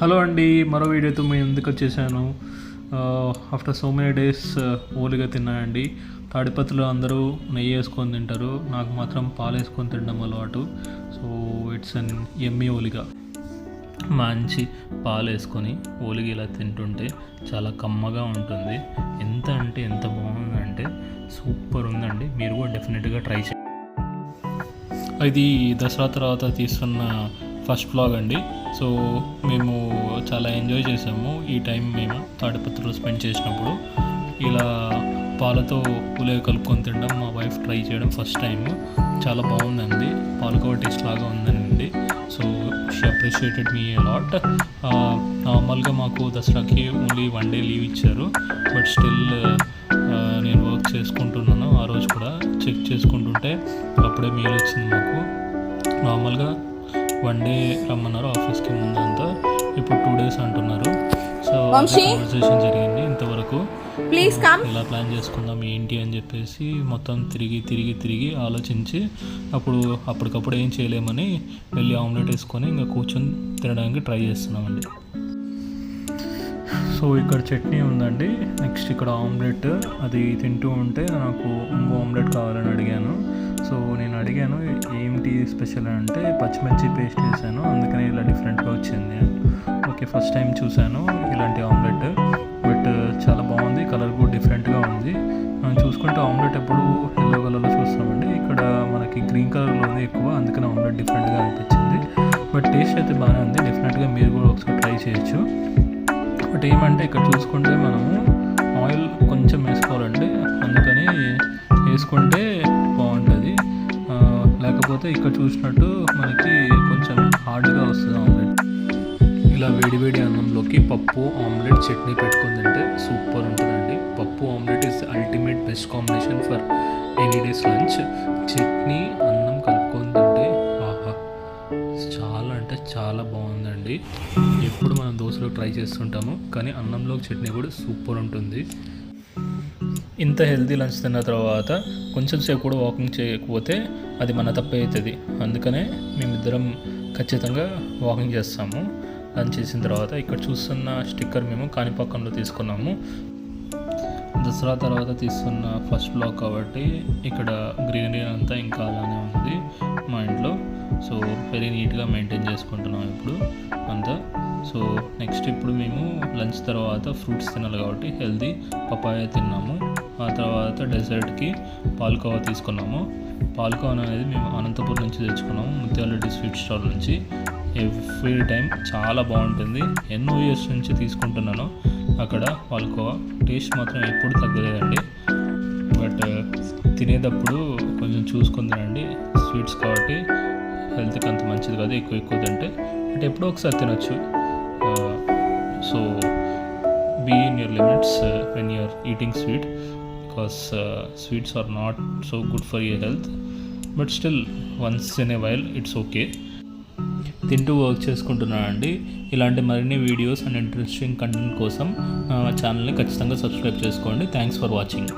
Hello అండి మరో వీడియోతో మేము ఎందుకు వచ్చేసాను. ఆఫ్టర్ సో మెనీ డేస్ ఓలిగా తిన్నాయండి తాడిపత్రిలో అందరూ నెయ్యి వేసుకొని తింటారు. నాకు మాత్రం పాలు వేసుకొని తినడం అలవాటు. సో ఇట్స్ అన్ ఎమ్మి ఓలిగా. మంచి పాలు వేసుకొని ఓలిగ ఇలా తింటుంటే చాలా కమ్మగా ఉంటుంది. ఎంత అంటే ఎంత బాగుందంటే సూపర్ ఉందండి. మీరు కూడా డెఫినెట్గా ట్రై చేయండి. ఇది దసరా తర్వాత తీస్తున్న ఫస్ట్ బ్లాగ్ అండి. సో మేము చాలా ఎంజాయ్ చేసాము. ఈ టైం మేము తాడిపత్రిలో స్పెండ్ చేసినప్పుడు. ఇలా పాలతో పులే కలుపుకొని తినడం మా వైఫ్ ట్రై చేయడం ఫస్ట్ టైం చాలా బాగుందండి. పాలకోవ టేస్ట్ లాగా ఉందండి. So she appreciated me lot నార్మల్గా మాకు దసరాకి ఓన్లీ వన్ డే లీవ్ ఇచ్చారు. బట్ స్టిల్ నేను వర్క్ చేసుకుంటున్నాను. ఆ రోజు కూడా చెక్ చేసుకుంటుంటే అప్పుడే మెయిల్ వచ్చింది మాకు. నార్మల్గా వన్ డే రమ్మన్నారు ఆఫీస్కి ముందంతా. ఇప్పుడు టూ డేస్ అంటున్నారు. సో? కాన్వర్సేషన్ జరిగింది ఇంతవరకు. ప్లీజ్ కమ్ ఎలా ప్లాన్ చేసుకుందాం ఏంటి అని చెప్పేసి మొత్తం తిరిగి తిరిగి తిరిగి ఆలోచించి అప్పుడు అప్పటికప్పుడు ఏం చేయలేమని వెళ్ళి ఆమ్లెట్ వేసుకొని ఇంకా కూర్చొని తినడానికి ట్రై చేస్తున్నామండి. సో ఇక్కడ చట్నీ ఉందండి. నెక్స్ట్ ఇక్కడ ఆమ్లెట్. అది తింటూ ఉంటే నాకు ఇంకో ఆమ్లెట్ కావాలని అడిగాను. సో నేను అడిగాను ఏంటి స్పెషల్? అంటే పచ్చిమిర్చి పేస్ట్ వేసాను అందుకని ఇలా డిఫరెంట్గా వచ్చింది. ఓకే ఫస్ట్ టైం చూశాను ఇలాంటి ఆమ్లెట్. బట్ చాలా బాగుంది కలర్ కూడా డిఫరెంట్గా ఉంది. మనం చూసుకుంటే ఆమ్లెట్ ఎప్పుడు ఎల్లో కలర్లో చూస్తామండి. ఇక్కడ మనకి గ్రీన్ కలర్లో ఉంది ఎక్కువ అందుకని ఆమ్లెట్ డిఫరెంట్గా అనిపించింది. బట్ టేస్ట్ అయితే బాగానే ఉంది. డెఫినెట్గా మీరు కూడా ఒకసారి ట్రై చేయొచ్చు. బట్ ఏమంటే ఇక్కడ చూసుకుంటే మనము ఆయిల్ కొంచెం వేసుకోవాలండి. అందుకని వేసుకుంటే బాగుంటుంది. లేకపోతే ఇక్కడ చూసినట్టు మనకి కొంచెం హార్డ్గా వస్తుంది ఆమ్లెట్. ఇలా వేడివేడి అన్నంలోకి పప్పు ఆమ్లెట్ చట్నీ పెట్టుకుని తింటే సూపర్ ఉంటుందండి. Pappu omelette is ultimate best combination for any days lunch chutney అన్నం చాలా బాగుందండి. ఎప్పుడు మనం దోశలో ట్రై చేస్తుంటాము కానీ అన్నంలో చట్నీ కూడా సూపర్ ఉంటుంది. ఇంత హెల్తీ లంచ్ తిన్న తర్వాత కొంచెం సేపు కూడా వాకింగ్ చేయకపోతే అది మన తప్పే అవుతుంది. అందుకనే మేమిద్దరం ఖచ్చితంగా వాకింగ్ చేస్తాము. లంచ్ చేసిన తర్వాత ఇక్కడ చూస్తున్న స్టిక్కర్ మేము కాణిపాకంలో తీసుకున్నాము. దసరా తర్వాత తీసుకున్న ఫస్ట్ బ్లాక్ కాబట్టి ఇక్కడ గ్రీనరీ అంతా ఇంకా అలానే ఉంది మా ఇంట్లో. సో వెరీ నీట్గా మెయింటైన్ చేసుకుంటున్నాం ఇప్పుడు అంతా. సో నెక్స్ట్ ఇప్పుడు మేము లంచ్ తర్వాత ఫ్రూట్స్ తినాలి కాబట్టి హెల్దీ పపాయ తిన్నాము. ఆ తర్వాత డెజర్ట్కి పాల్కోవా తీసుకున్నాము. పాల్కోవా అనేది మేము అనంతపురం నుంచి తెచ్చుకున్నాము ముత్యాలరెడ్డి స్వీట్ స్టాల్ నుంచి. ఎవ్రీ టైం చాలా బాగుంటుంది. ఎన్నో ఇయర్స్ నుంచి తీసుకుంటున్నాను అక్కడ పాల్కోవా టేస్ట్ మాత్రం ఎప్పుడు తగ్గలేదండి. బట్ తినేటప్పుడు కొంచెం చూసుకొని స్వీట్స్ కాబట్టి హెల్త్కి అంత మంచిది కాదు ఎక్కువ ఎక్కువ తింటే. అంటే ఎప్పుడో ఒకసారి తినొచ్చు. So be in your limits when you're eating sweet because sweets are not so good for your health but still once in a while it's okay తింటూ వర్క్ చేసుకుంటున్నానండి ఇలాంటి మరిన్ని వీడియోస్ అండ్ ఇంట్రెస్టింగ్ కంటెంట్ కోసం ఛానల్ని ఖచ్చితంగా subscribe చేసుకోండి. Thanks for watching